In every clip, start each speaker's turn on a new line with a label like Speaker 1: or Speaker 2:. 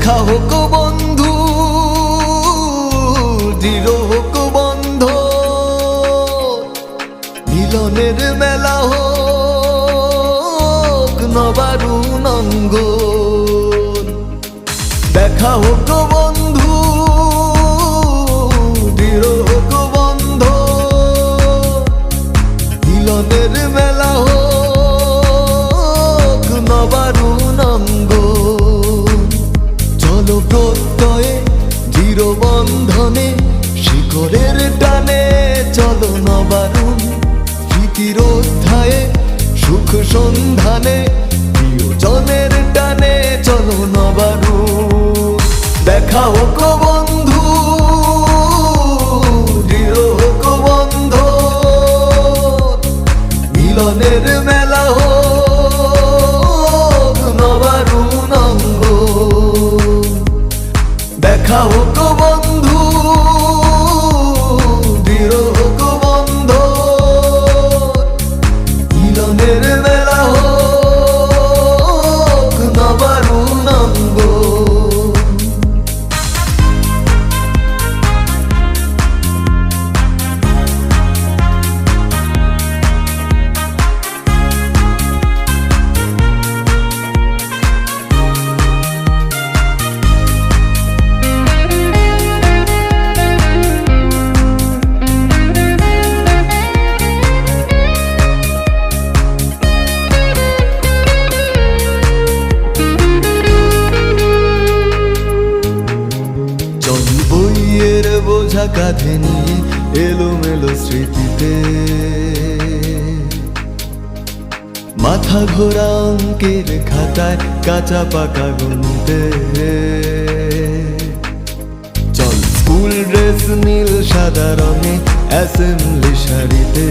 Speaker 1: দেখা হোক বন্ধু দৃঢ় হোক বন্ধ। মিলনের মেলা হোক নবারুণ অঙ্গন দেখা হোক কাঁধে নিয়ে এলোমেলো স্মৃতিতে। মাথা ঘোরা অঙ্কের খাতায় কাঁচা পাকা গুনতে চল, স্কুল ড্রেস নীল, সাদা রঙে অ্যাসেম্বলি শাড়িতে।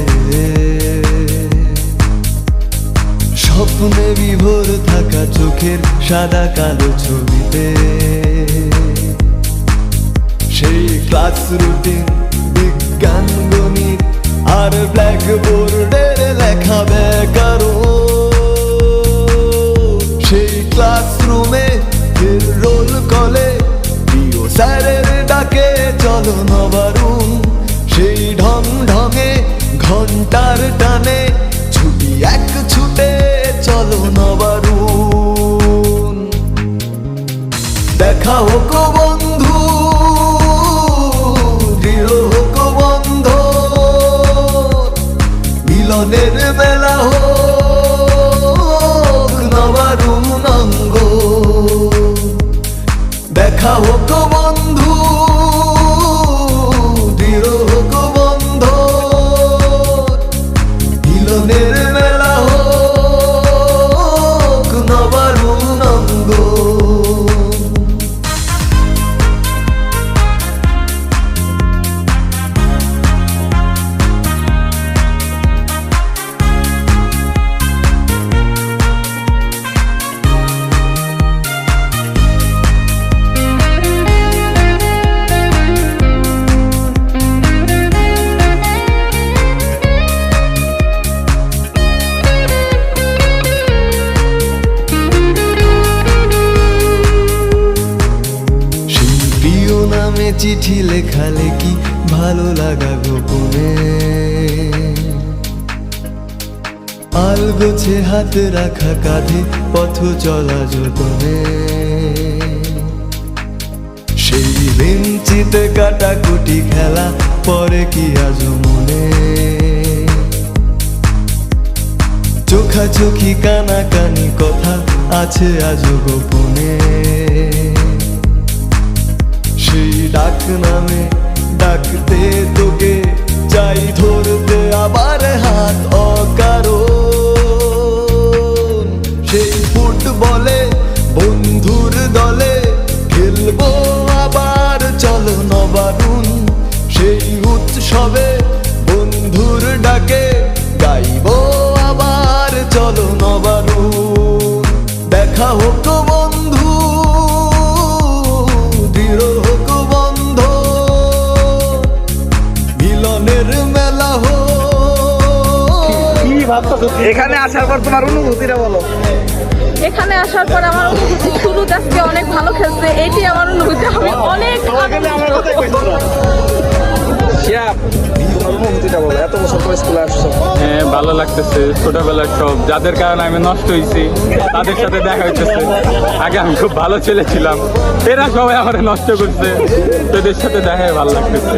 Speaker 1: স্বপ্নে বিভোর থাকা চোখের সাদা কালো ছবিতে। ক্লাস রুটিন বিজ্ঞান গণিত, আর ব্ল্যাক বোর্ডের লেখা ব্যাকারো সেই ক্লাসরুমে রোল কলে, প্রিয় স্যারের ডাকে চলো নবারুণ। সেই ঢং ঢঙে ঘণ্টার টানে ছুটি এক ছুটে চলো নবারুণ। দেখা হোক দেখা হোক চিঠি লেখালে কি ভালো লাগা গোপনে। আল গোছে হাত রাখা কাঁধে, পথ চলা যতনে। সেই বেঞ্চিতে কাটাকুটি খেলা, পরে কি আজ মনে? চোখাচোখি কানাকানি কথা, আছে আজ গোপনে। ডাক নামে ডাকতে তোকে চাই ধরতে আবার হাত অকার সেই ফুটবলে বন্ধুর দলে খেলব আবার, চলো নবারুন সেই উৎসবে
Speaker 2: এখানে আসার পর তোমার অনুভূতিটা বলো। এখানে আসার পর আমার অনুভূতি শুরু আজকে অনেক ভালো খেলছে এটি আমার অনুভূতি। আমি অনেক
Speaker 3: এত বছর পরে স্কুলে আসছো।
Speaker 4: হ্যাঁ ভালো লাগতেছে ছোটবেলার সব যাদের কারণে আমি নষ্ট হয়েছি তাদের সাথে দেখা হইতেছে। আগে আমি খুব ভালো ছেলে ছিলাম। এরা সবাই আমার নষ্ট করছে। তোদের সাথে দেখা ভালো লাগতেছে।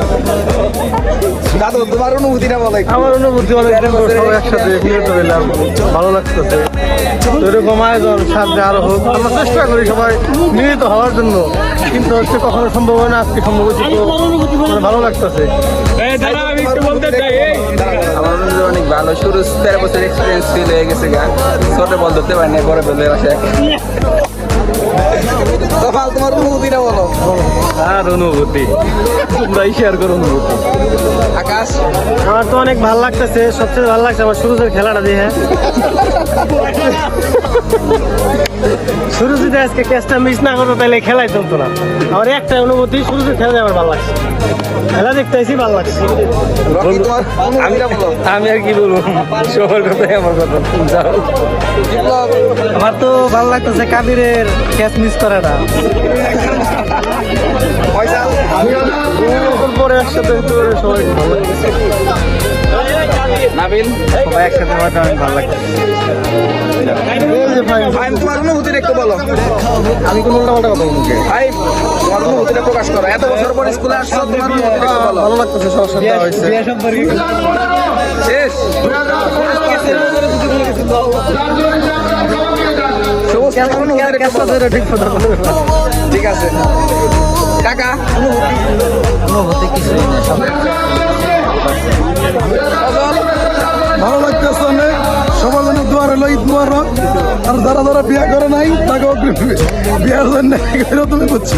Speaker 3: দাদু তোমার অনুভূতিটা বলো।
Speaker 5: আমার অনুভূতি অনেক সবাই একসাথে মিলিত হইলাম ভালো লাগতেছে। এরকম আয়োজন সামনে আরও হোক। আমরা চেষ্টা করি সবাই মিলিত হওয়ার জন্য। কিন্তু হচ্ছে কখনো সম্ভব হয় না আজকে সম্ভব হচ্ছে মানে ভালো লাগতেছে।
Speaker 3: অনেক ভালো শুরু তেরো বছর এক্সপিরিয়েন্স ফিল হয়ে গেছে গা। ছোট বল ধরতে পারি না বড় বলে তোমার অনুভূতিটা বলো।
Speaker 5: আর অনুভূতি। তোমরাই শেয়ার করো অনুভূতি।
Speaker 3: আকাশ?
Speaker 5: আমার তো অনেক ভালো লাগতেছে সবচেয়ে ভালো লাগছে আমার সুরজের খেলাটা দিয়ে। শুরু যদি আজকে ক্যাচটা মিস না করতো তাহলে খেলাই চলতো না। আমার একটা অনুভূতি শুরুতে খেলা আমার ভালো লাগছে। খেলা দেখতে এসেই ভালো লাগছে। আমি আর কি বলব? সবার কথাই আমার কথা আমার তো ভালো লাগতেছে কাবিরের ক্যাচ মিস করাটা
Speaker 3: ফয়সাল
Speaker 5: পরে একসাথে সবাই ভালো
Speaker 3: নাবিল
Speaker 5: সবাই একসাথে হওয়াটা অনেক ভালো লাগতেছে এই যে ভাই
Speaker 3: ভাই তোমার অনুভূতিটা একটু বলো
Speaker 5: আমি কোনো উল্টা কথা বলব
Speaker 3: ভাই তোমার অনুভূতিটা প্রকাশ করো এত বছর পরে স্কুলে আসছো তোমার অনুভূতিটা একটু বলো
Speaker 5: ভালো লাগতেছে সবার সাথে হয়েছে
Speaker 3: শেষ
Speaker 5: ঠিক
Speaker 3: আছে। কাকা
Speaker 5: অনুভূতি সব
Speaker 6: ভালো লাগতেছে অনেক সবার জন্য দুয়ারে ঈদ মুবারক আর যারা যারা বিয়ে করে নাই তাকে বিয়ের জন্য তুমি বুঝছ?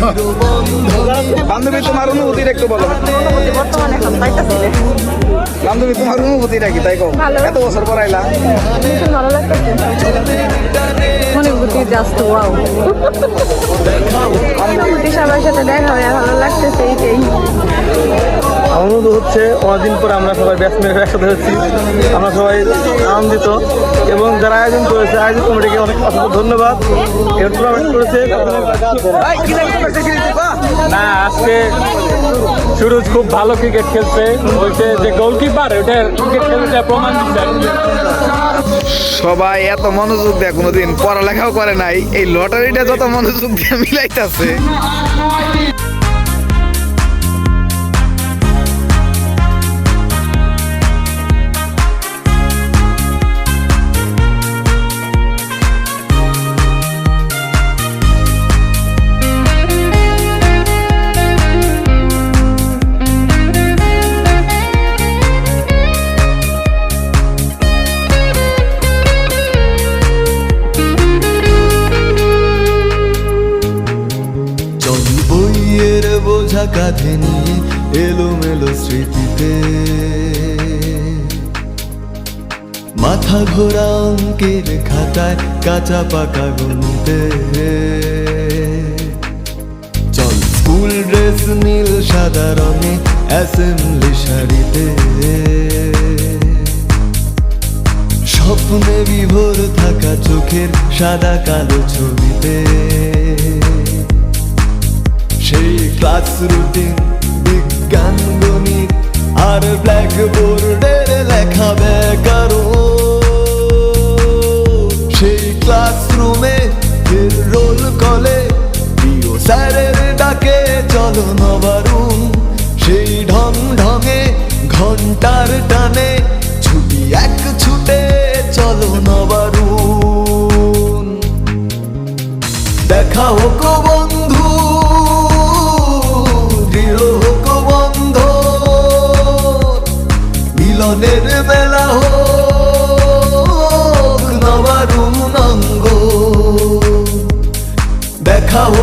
Speaker 3: বান্ধবী তোমার অনুভূতিটা একটু বলো।
Speaker 2: বর্তমানে এখন পাইতাছি না।
Speaker 3: বান্ধবী তোমার অনুভূতিটা কি? তাই কো। এত বছর পর আইলা।
Speaker 2: ভালো অনুভূতি জাস্ট ওয়াও অনুভূতি সবার সাথে দেখা হয়ে ভালো লাগতেছে এইটাই।
Speaker 5: আনন্দ হচ্ছে অনেকদিন পরে আমরা সবাই ব্যাটসম্যান একসাথে হচ্ছি। আমরা সবাই আনন্দিত এবং যারা আয়োজন করেছে আয়োজন কমিটিকে অনেক অসংখ্য ধন্যবাদ। এর টুর্নামেন্ট করেছে
Speaker 4: না আজকে সুরজ খুব ভালো ক্রিকেট খেলছে। বলছে যে গোলকিপার ওটা ক্রিকেট খেলতে প্রমাণ দিচ্ছে
Speaker 3: সবাই এত মনোযোগ দেয় কোনোদিন পড়ালেখাও করে নাই। এই লটারিটা যত মনোযোগ দিয়ে মিলাইতেছে।
Speaker 1: কাঁধে নিয়ে এলোমেলো স্মৃতিতে। মাথা ঘোরা অঙ্কের খাতায় কাঁচা পাকা গুনতে চল, স্কুল ড্রেস নীল, সাদা রঙে অ্যাসেম্বলি শাড়িতে। স্বপ্নে বিভোর থাকা চোখের সাদা কালো ছবিতে। সেই ক্লাস রুটিন বিজ্ঞান গণিত আর ব্ল্যাকবোর্ডের লেখা ব্যাকরণ সেই ক্লাসরুমে রোল কলে প্রিয় স্যারের ডাকে, চলো নবারুম নবারুণ